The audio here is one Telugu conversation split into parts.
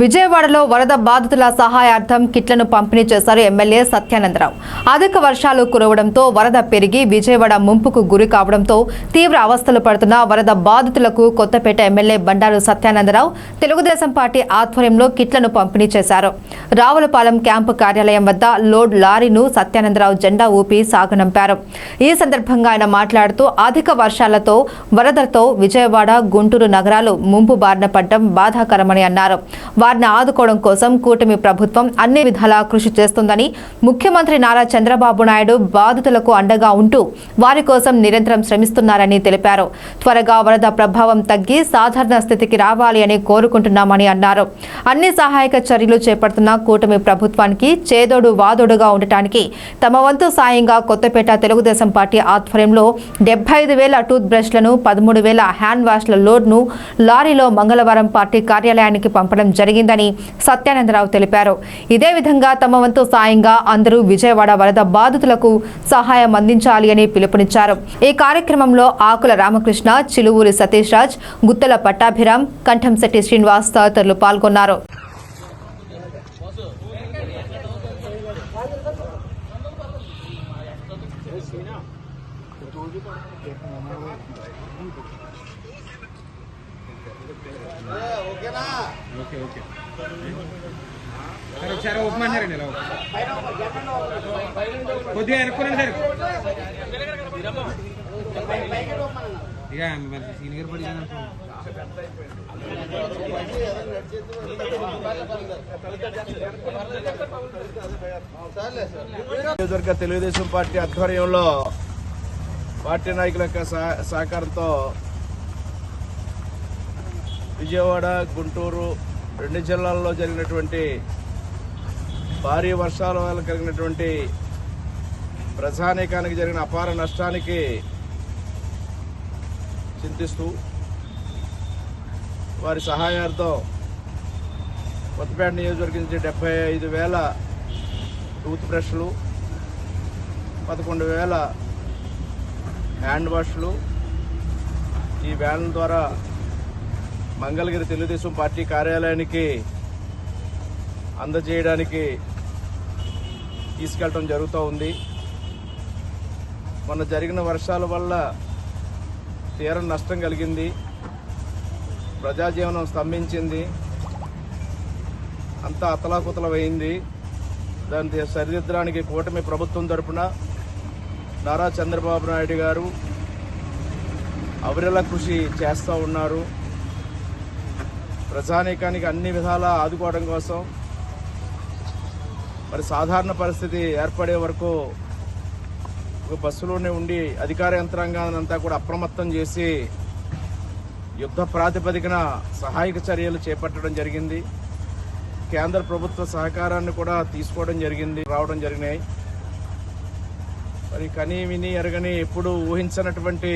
విజయవాడలో వరద బాధితుల సహాయార్థం కిట్లను పంపిణీ చేశారు ఎమ్మెల్యే సత్యానందరావు. అధిక వర్షాలు కురవడంతో వరద పెరిగి విజయవాడ ముంపుకు గురి కావడంతో తీవ్ర అవస్థలు పడుతున్న వరద బాధితులకు కొత్తపేట ఎమ్మెల్యే బండారు సత్యానందరావు తెలుగుదేశం పార్టీ ఆధ్వర్యంలో కిట్లను పంపిణీ చేశారు. రావులపాలెం క్యాంపు కార్యాలయం వద్ద లోడ్ లారీను సత్యానందరావు జెండా ఊపి సాగనంపారు. ఈ సందర్భంగా ఆయన మాట్లాడుతూ అధిక వర్షాలతో వరదలతో విజయవాడ గుంటూరు నగరాలు ముంపు బారిన పడ్డం బాధాకరమని అన్నారు. వారిని ఆదుకోవడం కోసం కూటమి ప్రభుత్వం అన్ని విధాలా కృషి చేస్తుందని ముఖ్యమంత్రి నారా చంద్రబాబు నాయుడు బాధితులకు అండగా ఉంటూ వారి కోసం నిరంతరం శ్రమిస్తున్నారని తెలిపారు. త్వరగా వరద ప్రభావం తగ్గి సాధారణ స్థితికి రావాలి అని కోరుకుంటున్నామని అన్నారు. అన్ని సహాయక చర్యలు చేపడుతున్న కూటమి ప్రభుత్వానికి చేదోడు వాదోడుగా ఉండటానికి తమ వంతు సాయంగా కొత్తపేట తెలుగుదేశం పార్టీ ఆధ్వర్యంలో డెబ్బై ఐదు వేల టూత్ బ్రష్లను పదమూడు వేల హ్యాండ్ వాష్ల లోడ్ను లారీలో మంగళవారం పార్టీ కార్యాలయానికి పంపడం జరిగింది. జరిగిందని సత్యానందరావు తెలిపారు. ఇదే విధంగా తమ వంతు సాయంగా అందరూ విజయవాడ వరద బాధితులకు సహాయం అందించాలి అని పిలుపునిచ్చారు. ఈ కార్యక్రమంలో ఆకుల రామకృష్ణ చిలువూరి సతీష్ రాజ్ గుత్తల పట్టాభిరామ్ కంఠంశెట్టి శ్రీనివాస్ తదితరులు పాల్గొన్నారు. Okay okay. సరే ఒకసారి ఒప్పమన్నారండి ఇలా కొద్దిగా ఎరుక్కునండి సార్. ఇక మరి సీనియర్ పడి నియోజకవర్గ తెలుగుదేశం పార్టీ ఆధ్వర్యంలో పార్టీ నాయకుల యొక్క సహ- సహకారంతో విజయవాడ గుంటూరు రెండు జిల్లాల్లో జరిగినటువంటి భారీ వర్షాల వల్ల కలిగినటువంటి ప్రజానీకానికి జరిగిన అపార నష్టానికి చింతిస్తూ వారి సహాయార్థం కొత్తపేట నియోజకవర్గం నుంచి డెబ్బై ఐదు వేల టూత్ బ్రష్లు పదకొండు వేల హ్యాండ్ వాష్లు ఈ వ్యాన్ ద్వారా మంగళగిరి తెలుగుదేశం పార్టీ కార్యాలయానికి అందజేయడానికి తీసుకెళ్ళటం జరుగుతూ ఉంది. మొన్న జరిగిన వర్షాల వల్ల తీరం నష్టం కలిగింది. ప్రజాజీవనం స్తంభించింది. అంతా అతలాకుతలమైంది దాన్ని సరిదిద్దడానికి కూటమి ప్రభుత్వం తరపున నారా చంద్రబాబు నాయుడు గారు అవిరల కృషి చేస్తూ ఉన్నారు. ప్రజానీకానికి అన్ని విధాలా ఆదుకోవడం కోసం మరి సాధారణ పరిస్థితి ఏర్పడే వరకు ఒక బస్సులోనే ఉండి అధికార యంత్రాంగాన్ని అంతా కూడా అప్రమత్తం చేసి యుద్ధ ప్రాతిపదికన సహాయక చర్యలు చేపట్టడం జరిగింది. కేంద్ర ప్రభుత్వ సహకారాన్ని కూడా తీసుకోవడం జరిగింది రావడం జరిగినాయి. మరి కని విని ఎరగని ఎప్పుడు ఊహించనటువంటి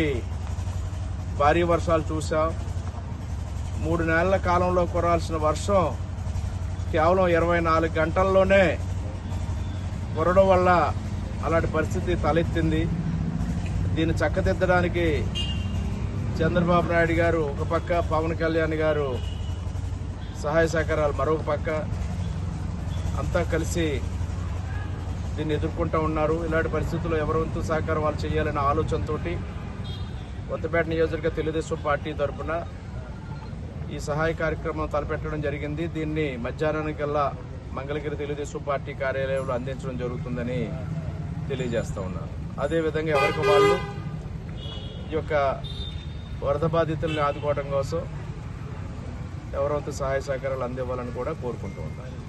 భారీ వర్షాలు చూసాం మూడు నెలల కాలంలో కురాల్సిన వర్షం కేవలం ఇరవై నాలుగు గంటల్లోనే కురడం వల్ల అలాంటి పరిస్థితి తలెత్తింది. దీన్ని చక్కదిద్దడానికి చంద్రబాబు నాయుడు గారు ఒక పక్క పవన్ కళ్యాణ్ గారు సహాయ సహకారాలు మరొక పక్క. అంతా కలిసి దీన్ని ఎదుర్కొంటూ ఉన్నారు. ఇలాంటి పరిస్థితుల్లో ఎవరంతో సహకారం వాళ్ళు చేయాలనే ఆలోచనతోటి కొత్తపేట నియోజకవర్గ తెలుగుదేశం పార్టీ తరఫున ఈ సహాయ కార్యక్రమం తలపెట్టడం జరిగింది. దీన్ని మధ్యాహ్నానికల్లా మంగళగిరి తెలుగుదేశం పార్టీ కార్యాలయంలో అందించడం జరుగుతుందని తెలియజేస్తా ఉన్నారు అదేవిధంగా ఎవరికి వాళ్ళు ఈ యొక్క వరద బాధితుల్ని ఆదుకోవడం కోసం ఎవరంతా సహాయ సహకారాలు అందివ్వాలని కూడా కోరుకుంటూ ఉన్నారు